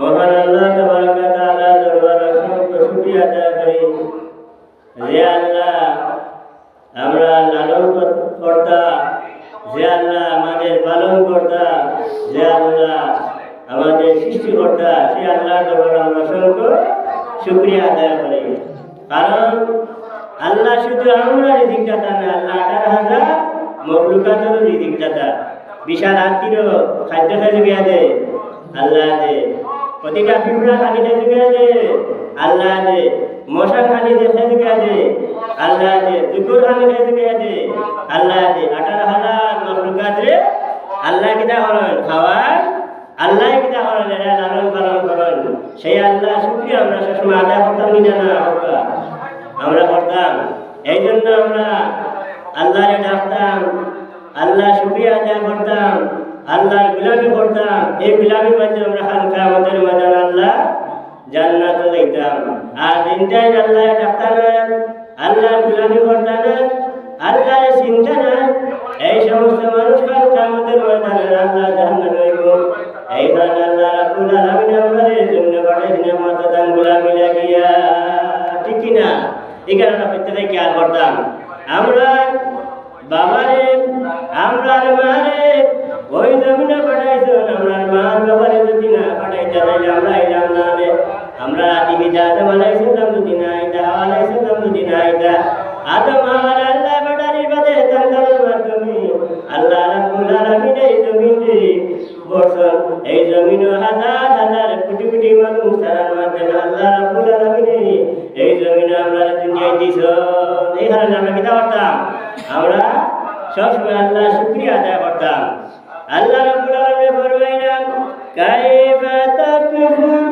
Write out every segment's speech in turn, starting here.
মহান আল্লাহ তাবারক তাআলা দরবার অসংখ্য শুকরিয়া আদায় করি যে আল্লাহ আমরা লালন কর্তা যে আল্লাহ আমাদের পালন কর্তা যে আল্লাহ আমাদের সৃষ্টিকর্তা সে আল্লাহ দরবার আমরা অসংখ্য শুকরিয়া আদায় করি কারণ আল্লাহ শুধু আমরা রিজিক দাতা না আল্লাহ আঠারো হাজার মকলুকাতেরও রিজিক দাতা বিশাল আত্মীয় খাদ্য খাই যোগাই দে আল্লাহ দে প্রতিটা পিঁপড়া খালি খাই যোগাই দে আল্লাহ দে মশা দে খাই যোগাই দে আল্লাহ দে দুপুর খালি খাই যোগাই আল্লাহ দে আঠারো হাজার মকলুকাত রে আল্লাহ কিতা করেন খাওয়ার। আল্লাহ কিতা করেন এরা লালন পালন করেন সেই আল্লাহ শুক্রিয়া আমরা সবসময় আদায় করতাম না হোকা আমরা করতাম। এই জন্য আমরা আল্লাহরে ডাকতাম। আল্লাহ শুক্রিয়া আদায় করতাম। আল্লাহর গুলামি করতাম। এই গুলামির মাধ্যমে আমরা হালকা আমাদের মাঝে আল্লাহ জান্নাত যাইতাম আর দিনটাই আল্লাহ ডাকতাম আল্লাহর গুলামি করতাম আল্লাহর চিন্তা নাই এই সমস্ত মানুষ আমাদের ময়দানে আল্লাহ জাহান্ন রইব এই কারণে আল্লাহ রাব্বুল আলামিন আমাদের জন্য পাঠাইছেন মাতা দান গুলামি লাগিয়া ঠিক কিনা? এই কারণে প্রত্যেকে খেয়াল করতাম। আমরা বাবারে, আমরা মারে ওই জমিনে পাঠাইছো, আমরা মার বাবারে যদি না পাঠাইতে তাইলে আমরা এলাম না আমরা আদি বিদা আদম আলাইসাল্লাম যদি না আইতা হাওয়া আলাইসাল্লাম যদি না আইতা আদম হাওয়ার আল্লাহ বাটারি বাদে তান্তারের মাধ্যমে। আল্লাহ রাব্বুল আলামিন এই জমিনে বর্ষণ, এই জমিন হাজার হাজার কোটি কোটি মানুষ তারার মাধ্যমে আল্লাহ রাব্বুল আলামিন এই জমিনে আমরা দুনিয়ায় দিছ এই কারণে আমরা কিতা করতাম? আমরা সবসময় আল্লাহ শুক্রিয়া আদায় করতাম। আল্লাহ রাব্বুল আলামিন ফরমাইনা কাইফা তাকফুরুনা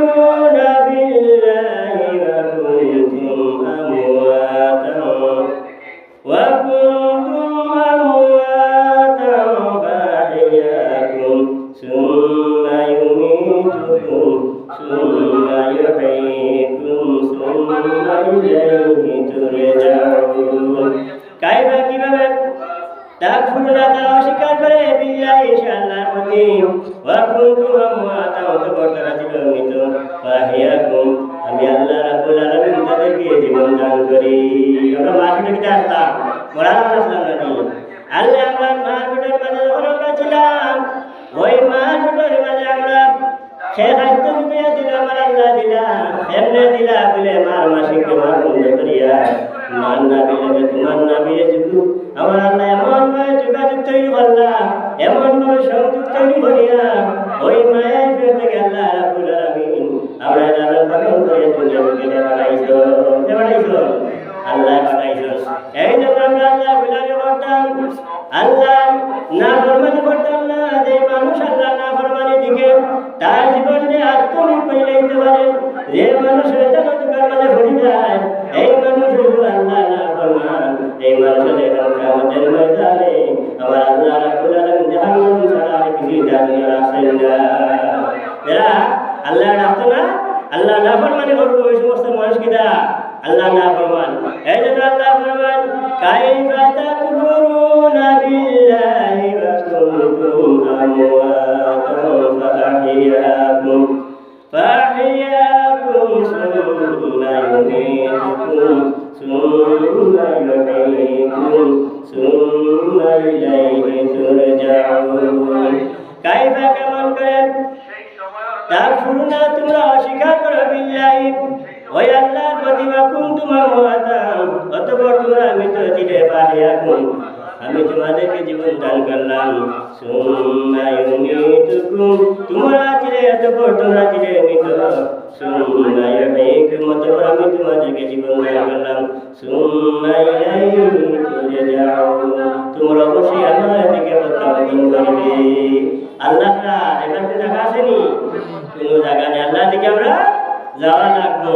আমি আল্লাহ রাব্বুল আলামিন তাদেরকে জীবন দান করি আমরা মার পিঠে আসতাম মরার আসলাম না আল্লাহ আমরা মার পিঠের মাঝে যখন আমরা ছিলাম ওই মার পিঠের মাঝে আমরা সে খাদ্য ঢুকিয়ে দিল আমার আল্লাহ দিলা এমনি দিলা বলে মার মাসিককে মার বন্ধ করিয়া মার না বিলে তোমার না বিলে যুগু আমার আল্লাহ এমন ভাবে যোগাযোগ তৈরি করলাম এমন ভাবে সংযোগ তৈরি করিয়া, ওই মায়ের থেকে আল্লাহ রাবুল আলামিন আমরা লালন পালন করে দুনিয়া বুকে বানাইছো কে বানাইছো, আল্লাহ বানাইছো। এই জন্য আমরা আল্লাহ বিলাগে করতাম আল্লাহ না ফরমানি করতাম না, যে মানুষ আল্লাহ না ফরমানি দিকে তার জীবনে আত্মনিয়োগ করে নিতে পারে, যে মানুষ فأحياكم ثم يميتكم ثم يحييكم ثم إليه ترجعون كيف كمن করেন তাকফুরুনা তোমরা অস্বীকার করো বিল্লাহি ওই আল্লাহর প্রতি ওয়া কুনতুম আমওয়াতান অতঃপর তোমরা মৃত ছিলে ফাহিয়াকুম আমি তোমাদেরকে জীবন দান করলাম। তোমরা ছিলে অতঃপর তোমরা ছিলে মৃত। অতঃপর আমি তোমাদেরকে জীবন দান করলাম। তুরজাউন তোমরা অবশ্যই আল্লাহর দিকে প্রত্যাবর্তন করবে। আল্লাহ তো জায়গা আসেনি। কোনো জায়গা নেই। আল্লাহ দিকে আমরা যাওয়া লাগবো।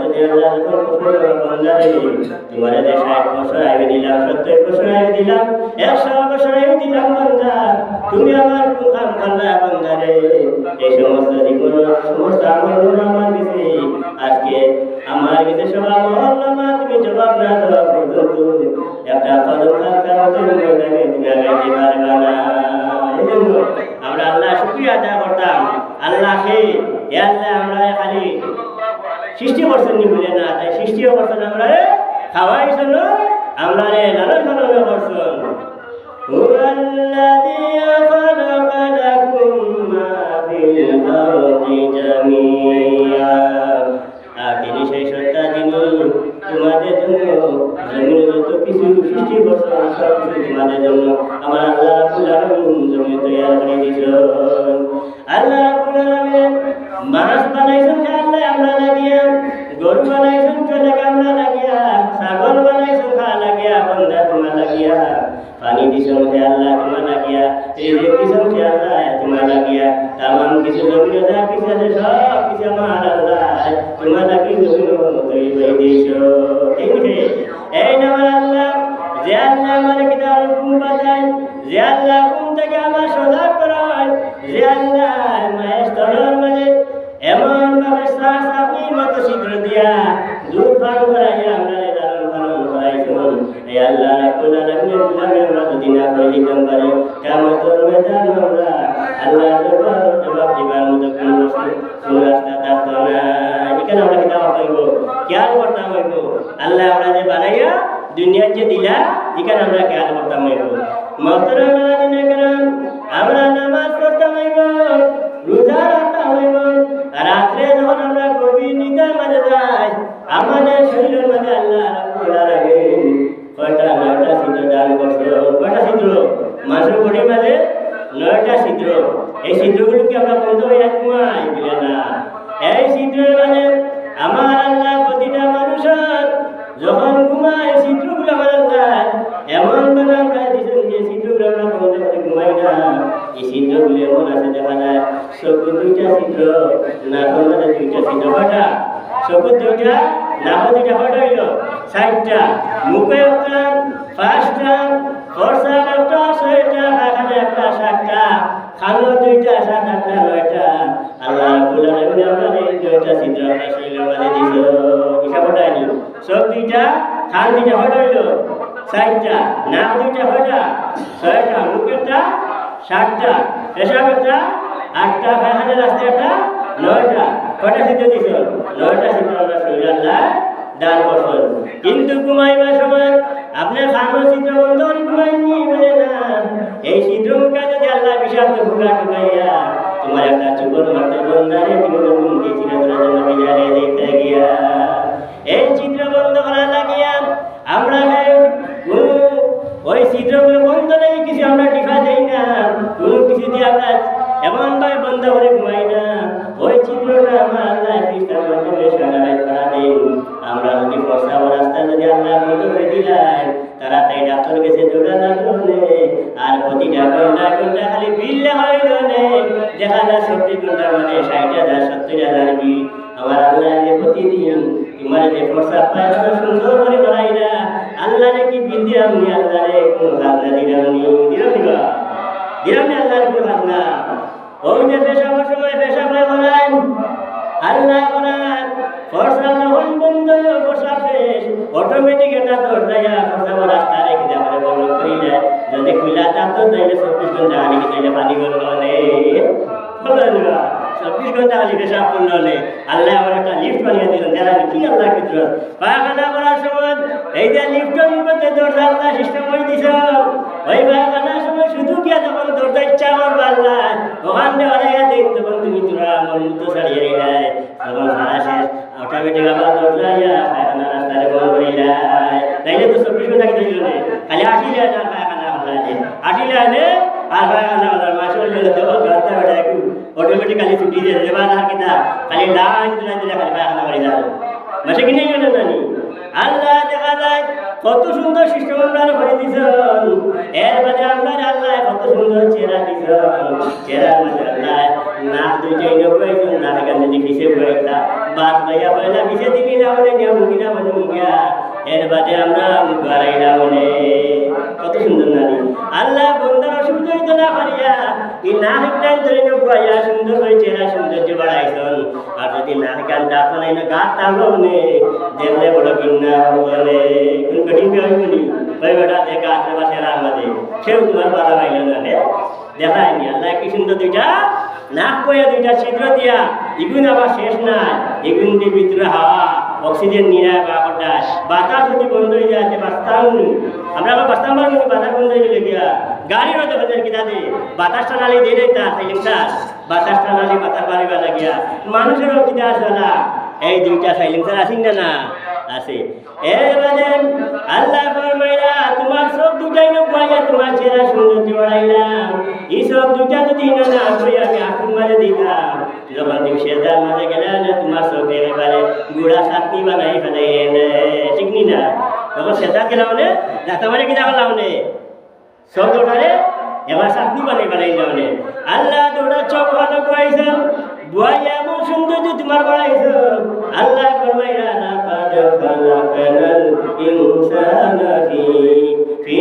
যদি আল্লাহ তোমার ষাট বছর আমি দিলাম সত্তর বছর আমি দিলাম একশো বছর আমি দিলাম বান্দা তুমি আমার কোথাও কান্না বান্দা রে এই সমস্ত জীবন সমস্ত আমার আমার কাছে আজকে আমার কাছে সবাই মহল্লা তুমি জবাব না দেওয়া পর্যন্ত একটা পদক্ষেপ তুমি আগে দিবা আমরা আল্লাহ শুক্রিয়া আদায় করতাম। আল্লাহকে আল্লাহ, আমরা খালি সৃষ্টি করছেন নি বলে না তাই সৃষ্টিও করছেন আমরা রে খাওয়াই শোন আমরা রে লালন পালন করছেন هو الذي خلق বাজায় যে আল্লাহ মুখে একটা পাঁচটা খরচা একটা ছয়টা পায়খানা একটা সাতটা খানো দুইটা সাত আটটা নয়টা। আল্লাহ রাব্বুল আলামিন আমরা এই নয়টা ছিদ্র আমরা শরীরের মাঝে দিছ হিসাব ওটাইনি সব দুইটা খান দুইটা হইল ষাটটা নাক দুইটা হয়টা ছয়টা মুখ একটা সাতটা পেশাব একটা আটটা পায়খানা রাস্তা একটা নয়টা। কয়টা ছিদ্র দিছ? নয়টা ছিদ্র আমরা শরীর আল্লাহ দান করছেন কিন্তু ঘুমাইবার সময় আপনার খানো চিত্র বন্ধ করে ঘুমাইনি বলে না। এই চিত্র মুখা যদি আল্লাহ বিষাক্ত ভুগা ঢুকাইয়া তোমার একটা চুপর মারতে বন্ধারে তুমি ঘুম দিয়েছিল বিল দিলাম নি আল্লাহ রে কোন দিলাম নি দিলাম নি বা? দিলাম নি আল্লাহর কোন খাজনা ওই যে পেশাবার সময় পেশাবায় বলেন, আল্লাহ করার ফর্সা যখন বন্ধ ফর্সা শেষ অটোমেটিক এটা দরজায়া ফর্সা রাস্তা রেখে মানে বন্ধ করে দেয় যদি খুলা থাকতো তাইলে চব্বিশ ঘণ্টা আনি তাইলে পানি বন্ধ হলে চব্বিশ ঘণ্টা খালি পেশাব করলে হলে আল্লাহ আমার একটা লিফট বানিয়ে দিলেন। যারা কি আল্লাহ কিছু পায়খানা করার সময় এই যে লিফটের মধ্যে দরজা আল্লাহ সিস্টেম করে দিছ। ওই পায়খানার সময় শুধু গিয়া যখন দরজা ইচ্ছা করব আল্লাহ, ওখান থেকে অনেক দিন তখন তুমি তোরা আমার মুক্ত ছাড়িয়ে তখন সারা শেষ। অটোমেটিক আবার আল্লাহ বন্ধার অসুবিধা হইতো না পারিয়া এই না হেকটাই ধরে নুকুয়াইয়া সুন্দর করে চেহারা সৌন্দর্য বাড়াইছন। আর যদি না হেকান দাঁত নাই না গাত তাহলে নে দেখলে বড় কিন্না বলে কোন কঠিন বিয়ে হইবনি ভাই বেটা গাছের পাশে রান্নাদে সেও তোমার বাধা পাইল না দেখায়নি আল্লাহ কি সুন্দর দুইটা নাক পয়া দুইটা ছিদ্র দিয়া ইগুন আবার শেষ নাই। ইগুন দিয়ে ভিতরে হাওয়া অক্সিজেন নিরায় বা কটায় বাতাস যদি বন্ধ হয়ে যায় বাঁচতাম আমরা আবার বাঁচতাম পারব না, বাতাস বন্ধ হয়ে গেলে গিয়া গাড়ি হয়তো বাজার কিনা দে বাতাসটা নালি দিয়ে দেয় তা সাইলেন্সার বাতাসটা নালি বাতাস বাড়ি বাজা গিয়া মানুষেরও কিনা আছে না। এই দুইটা সাইলেন্সার আসিন না না। আছে। এর বাদে আল্লাহ ফরমাইলা তোমার সব দুটাই না পাইয়া তোমার চেহারা সৌন্দর্য বাড়াইলাম এই সব দুটা যদি না না আমি আকুর মাঝে দিতাম। যখন তুমি সেদার মাঝে গেলে না তোমার সব একেবারে গুড়া চাটনি বানাই এনে ঠিক নি না? তখন সেদার গেলাম নে রাতা মাঝে কিনা করলাম নে। সব দৌড়ারে এবার চাটনি বানাই ফেলাই যাওনে আল্লাহ দৌড়া চোখ ভালো করাইছেন। বুয়াই এমন সৌন্দর্য তোমার করাইছেন। আল্লাহ ফরমাইরা লাকাদ খালাকাল ইনসানা ফি ফি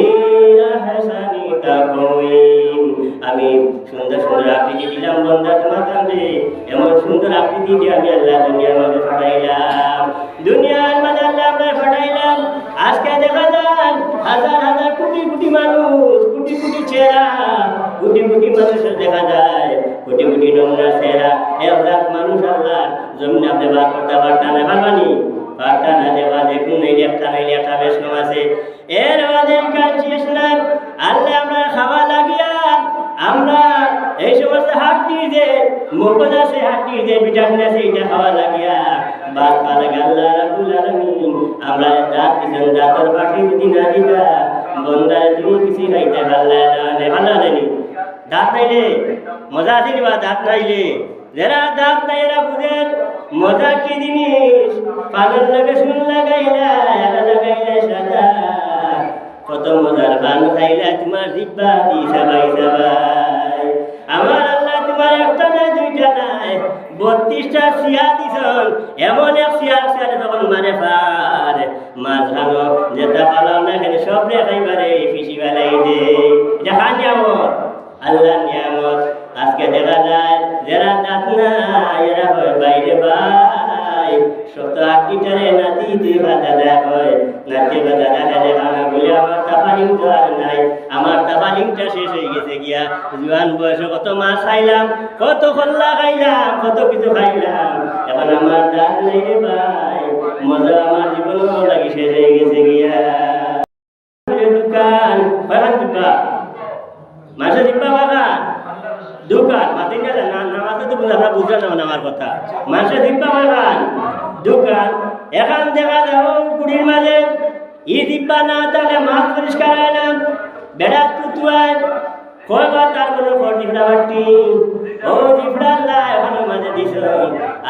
আহসানি তাকওয়িম। আমি সুন্দর সুন্দর আকৃতি দিলাম বন্ধা তোমার এমন সুন্দর আকৃতি দিয়ে আমি আল্লাহ দুনিয়ার মধ্যে ফাটাইলাম। দুনিয়ার মধ্যে আল্লাহ আমরা ফাটাইলাম। আজকে দেখা যায় হাজার হাজার, কোটি কোটি মানুষ, কোটি কোটি চেহারা কোটি কোটি মানুষের দেখা যায়। কোটি কোটি নমুনা চেহারা এক মানুষ আল্লাহ জমিন আপনি বার করতে পারতেন না, পারবানি পারতা না দেবা দেখুন নাইলে একটা নাইলে একটা বেশ আছে। এর বাদে কাজ শেষ না আল্লাহ আমরা খাওয়া লাগিয়া আমরা এই সমস্ত হাড্ডি যে মুখজ আছে হাড্ডি যে ভিটামিন আছে এটা খাওয়া লাগিয়া বাদ খাওয়া লাগে। আল্লাহ রাবুল আলমিন, আমরা দাঁত দিছেন দাঁতর পাখি যদি না দিতা বন্দারে তুমি কিছু খাইতে পারলে না ভালো নেনি দাঁত নাইলে, মজা আছে বা দাঁত নাইলে? যারা দাঁত নাই এরা বুঝেন মজা কি জিনিস? পাগল লাগে শুন লাগাইলা লাগাইলা সাদা কত মজার পান খাইলা তোমার জিব্বা দি সবাই সবাই। আমার আল্লাহ তোমার একটা নাই, দুইটা নাই। বত্রিশটা সিয়া দিছন, এমন এক সিয়ার সিয়ারে তখন মারে পার মাছ ভাঙো যেটা পালাও না এখানে সব রেখাইবারে পিসি বেলাই দে এটা খান নিয়ামত। আল্লাহ নিয়ামত। আজকে দেখা যায়, যারা দাঁত না, এরা হয় বাইরে ভাই। শত আটটিটারে নাতিতে বাধা দেয় হয়। নাচে বাধা দেখা যায় ভাঙা বলে আমার তাফালিং তো আর নাই। আমার তাফালিংটা শেষ হয়ে গেছে গিয়া। জোয়ান বয়সে কত মাছ খাইলাম, কত খল্লা খাইলাম, কত কিছু খাইলাম। এখন আমার দাঁত নাই রে ভাই। মজা আমার জীবনও লাগি শেষ হয়ে গেছে গিয়া দোকান বাগান দোকান মাসে দিব্বা বাগান দোকান বাতিল নামাজে তো বুঝলাম না বুঝলাম না আমার কথা। মানুষের দিব্বা বাগান, দোকান, এখন দেখা যাও কুড়ির মাঝে ই দিব্বা না তাহলে মাছ পরিষ্কার হয় না বেড়া তুতুয়ায় কয়বার তার কর দিবড়া বাটি? ও দিবড়া আল্লাহ, এখনও মাঝে দিছ।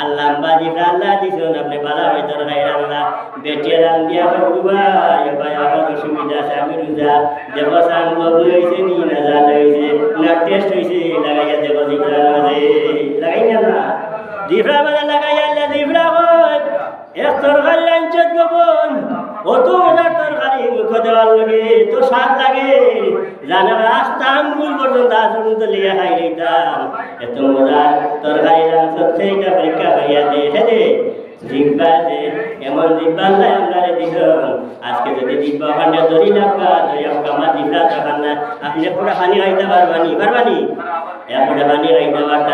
আল্লাহ বা দিবড়া আল্লাহ দিছ। আপনি বালা হয়তো রাই আল্লাহ বেটে রান দিয়া বাবুবা এবার আমার অসুবিধা আছে, আমি রোজা। দেব সান বাবু হয়েছে নি না জাল হয়েছে না টেস্ট হয়েছে লাগাইয়া দেব দিবড়ার মাঝে। লাগাই না না দিবড়া মাঝে লাগাইয়া আল্লাহ লাগে তো স্বাদ লাগে। জানা, রাস্তা আঙ্গুল পর্যন্ত পর্যন্ত লিয়া খাই লইতাম। এত মজার তরকারি লাঞ্চত সেইটা পরীক্ষা করিয়া দে দে। জিব্বা দে, এমন জিব্বা নাই আমরা দিল আজকে যদি জিব্বা ওখানে ধরি না ধরি, আমাকে আমার জিব্বা তখন না। আপনি পুরা পানি খাইতে পারবানি পারবানি? এরপরে পানি খাইতে পারতা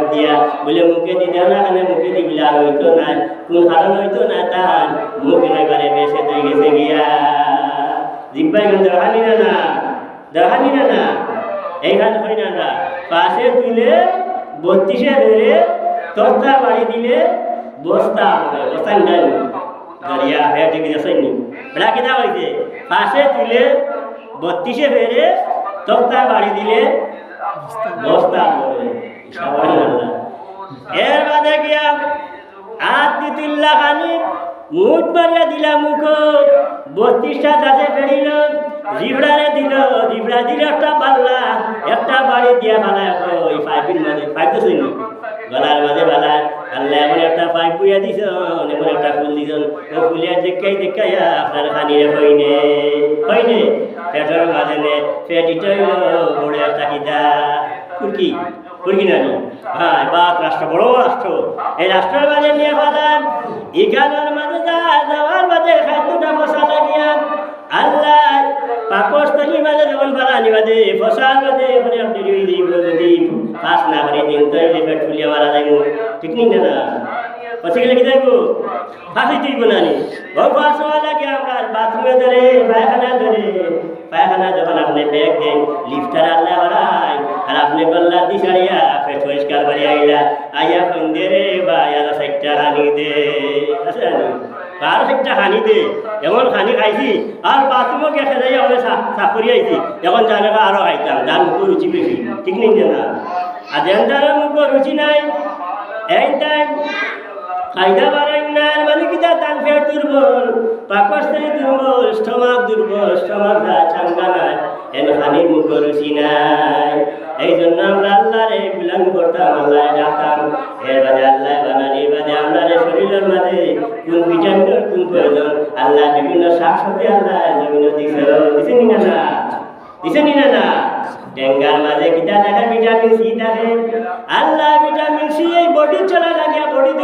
দি দিয়ে। বলে মুখে দি দেও না খানে মুখে দি বিলা হইতো না। কোন কারণ হইতো না তার। মুখ একেবারে বেসে তুই গেছে গিয়া। জিব্বাই গন্ধ দেখানি না না দেখানি না না এইখানে হই না না পাশে তুলে, বত্রিশে ধরে, তক্তা বাড়ি দিলে বস্তা হবে, বস্তা নিলেন দরিয়া হয়ে, ঠিক যাচ্ছেনি বেড়া কিনা হয়েছে পাশে তুলে, বত্রিশে ফেরে, তক্তা বাড়ি দিলে বস্তা হবে। এর বাদে গিয়া আর দ্বিতীল্লা খানি মুখ মারিয়া দিলা মুখ, বত্রিশটা দাসে ফেরিল জিবড়ারে দিল জিবড়া দিল একটা পাল্লা, একটা বাড়ি দিয়া বালা ওই পাইপের মাঝে পাইপ শুনি গলার মাঝে বালা আল্লাহ এমন একটা পাইপ বুইয়া দিছ, এমন একটা ফুল দিছ, ও ফুলিয়া দেখাই দেখাইয়া আপনার খানিরে হইনে হইনে পেটের মাঝে পেট ইটাইল বড় একটা কিদা কুরকি। কুরকি নানি হ্যাঁ বাপ রাষ্ট্র, বড় রাষ্ট্র। এই রাষ্ট্রের মাঝে নিয়ে বাদান ইগানোর মাঝে যাওয়ার মাঝে খাদ্যটা বসা লাগিয়া। আল্লাহ, পাকস্থলী মাঝে যখন বানানি মাঝে ফসাল মাঝে মানে আপনি যদি পাস না করে, দিন তো পেট ফুলিয়া মারা যাইব। ঠিক নি না পছে গেলে কি যাইব ফাঁসি তুইব না নি ও পাস হওয়া লাগে আমরা বাথরুমে ধরে, পায়খানা ধরে, পায়খানা যখন আপনি ব্যাগ দেন, লিফটার আল্লাহ বাড়াই আর আপনি গল্লা দি সারিয়া পেট পরিষ্কার করে আইলা। আইয়া ফন্দে রে বা আরও সাইটটা হানি দে। আছে না আর একটা হানি দে। এমন হানি খাইছি, আর বাথরুমও গেছে যাই আমরা চাকরি আইছি। এখন জানে আরও খাইতাম। যার মুখ রুচি বেশি। ঠিক নেই না আর যেন মুখ রুচি নাই, এই তাই খাইদা পারেন না মানে কি তা তান ফের দুর্বল। পাকস্থলী দুর্বল স্টমাক দুর্বল স্টমাক দা চাঙ্গা নাই, এন হানির মুখ রুচি নাই এই জন্য আমরা আল্লাহরে বিলান করতাম আল্লাহ ডাকতাম, এর বাদে আল্লাহ বানানি বাদে আমরা শরীরের মাঝে কোন ভিটামিনের কোন প্রয়োজন, আল্লাহ বিভিন্ন শাক সবজি আল্লাহ জমিন দিছে দিছে নি না দিছে নি না ডেঙ্গার মাঝে কিতা থাকে ভিটামিন সি থাকে? আল্লাহ ভিটামিন সি এই বডি চলা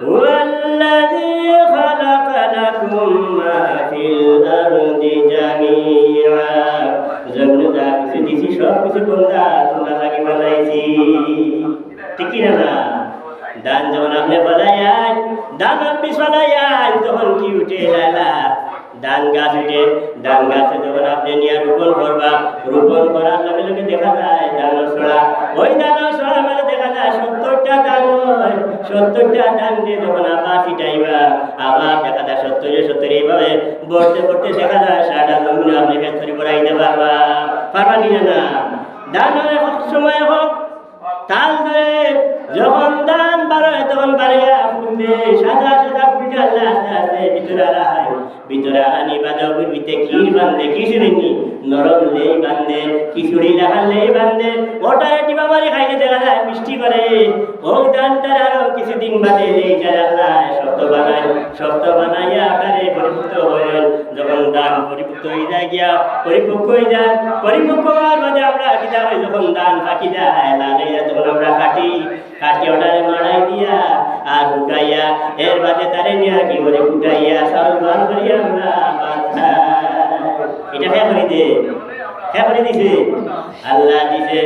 হুয়াল্লাযী খালাকা লাকুম মা ফিল আরদি জামিআ জমিনে যা কিছু দিছি সব কিছু বন্ধা তোমরা লাগি বানাইছি ঠিক কি না না দান যখন আপনি বানাইয়ান দান আপনি বানাইয়ান তখন কি উঠে লালা ধান গাছ উঠে ধান গাছে যখন আপনি নিয়ে রোপণ করবা রোপণ করার লগে লগে দেখা যায় ধান ছড়া ওই ধান ছড়া মানে দেখা যায় সত্তরটা ধান হয় সত্তরটা ধান দিয়ে যখন আবার ছিটাইবা আবার দেখা যায় সত্তরে সত্তর এইভাবে বড়তে বড়তে দেখা যায় সারা জমিনে আপনি ফ্যাক্টরি করাইতে পারবা পারবা নিয়ে না ধান হয় হোক সময় হোক ধরে যখন দান বাড়ে বাড়িয়া ফুলবে সাদা সাদা ফুলটা আল্লাহ আস্তে আস্তে ভিতরে আড়াই ভিতরে আনি বাদবের ভিতরে ক্ষীর বান্ধে খিচুড়ি? নরম লেই বান্ধে খিচুড়ি লাগান লেই বান্ধে ওটা টিপা মারি খাইলে দেখা যায় মিষ্টি করে। ও দানটার আরও কিছুদিন বাদে এইটার আল্লাহ শক্ত বানায়, শক্ত বানাইয়া আকারে পরিপুক্ত হলেন যখন দান পরিপুক্ত হয়ে যায় গিয়া, পরিপক্ক হয়ে যায়, পরিপক্ক হওয়ার বাদে আমরা কিতা হয়, যখন দান ফাঁকি যায় লালে তখন আমরা কাটি কাটি ওটারে মারাই দিয়া, আর উঠাইয়া, এর বাদে তারে নিয়া কি করে? উঠাইয়া সব বার করিয়া আমরা এটা হ্যাঁ করে দে খেয়ে করে দিছে? আল্লাহ দিছে।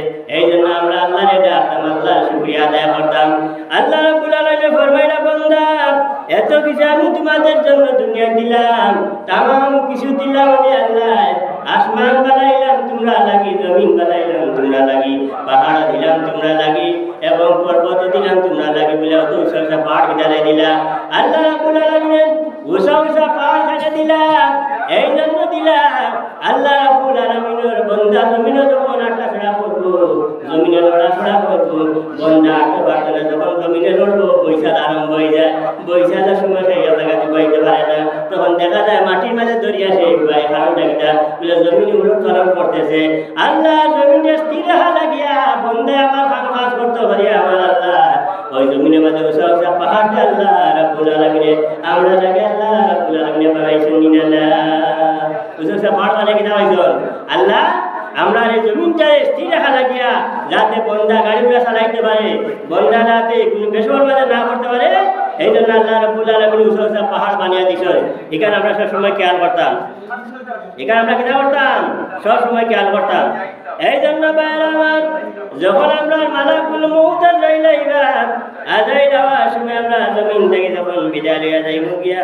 করব বন্দা আটতে যখন জমিনে লড়বো বৈশাল আরম্ভ হয়ে যায়। বৈশালের সময় সেই জায়গা ডুবাইতে পারে না। তখন দেখা যায় মাটির মাঝে দরিয়া সেই ডুবাই কারণটা কিটা বলে জমিন উলট পালন করতেছে। আল্লাহ, জমিনে স্থির হা লাগিয়া, বন্দে আমার কাম কাজ করতে পারি আমার আল্লাহ। ওই জমিনের মাঝে উষা উষা পাহাড়টা আল্লাহ, রাব্বুল আলামিনে। আমরা লাগে আল্লাহ, রাব্বুল আলামিনে বানাইছেন নিনা উষা উষা পাহাড় বানাই কিনা আল্লাহ, আমরা এই জমিনটারে স্থির রাখা লাগিয়া যাতে বন্দা গাড়িগুলো চালাইতে পারে। বন্দা যাতে কোনো বেসর না করতে পারে এই জন্য আল্লাহ রবুল আলমিন উঁচু উঁচু পাহাড় বানিয়ে দিস এখানে আমরা সবসময় খেয়াল করতাম। এখানে আমরা কেনা করতাম? সবসময় খেয়াল করতাম। এই জন্য আমার, যখন আমরা মালাকুল মৌতের রইলাইবা আজাই যাওয়ার সময় আমরা জমিন থেকে যখন বিদায় লিয়া যাই মুগিয়া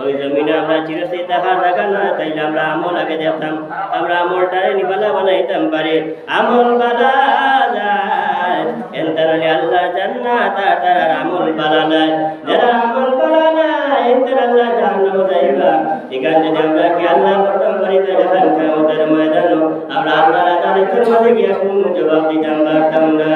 ওই জমিনে আমরা চিরস্থায়ী দেখা দেখা না, তাইলে আমরা আমল আগে দেখতাম, আমরা আমলটারে নিবালা বানাইতাম পারি আমল বালা যায় এন্তারালে আল্লাহ জান্নাত, আর তার আমল বালা নাই। যারা আমল বালা নাই, এন্তার আল্লাহ জাহান্নাম যাইবা। এখানে যদি আমরা কি আল্লাহ করতাম পারি তাহলে আমাদের ময়দানও আমরা আল্লাহ আদালতের মাঝে গিয়ে কোনো জবাব দিতাম পারতাম না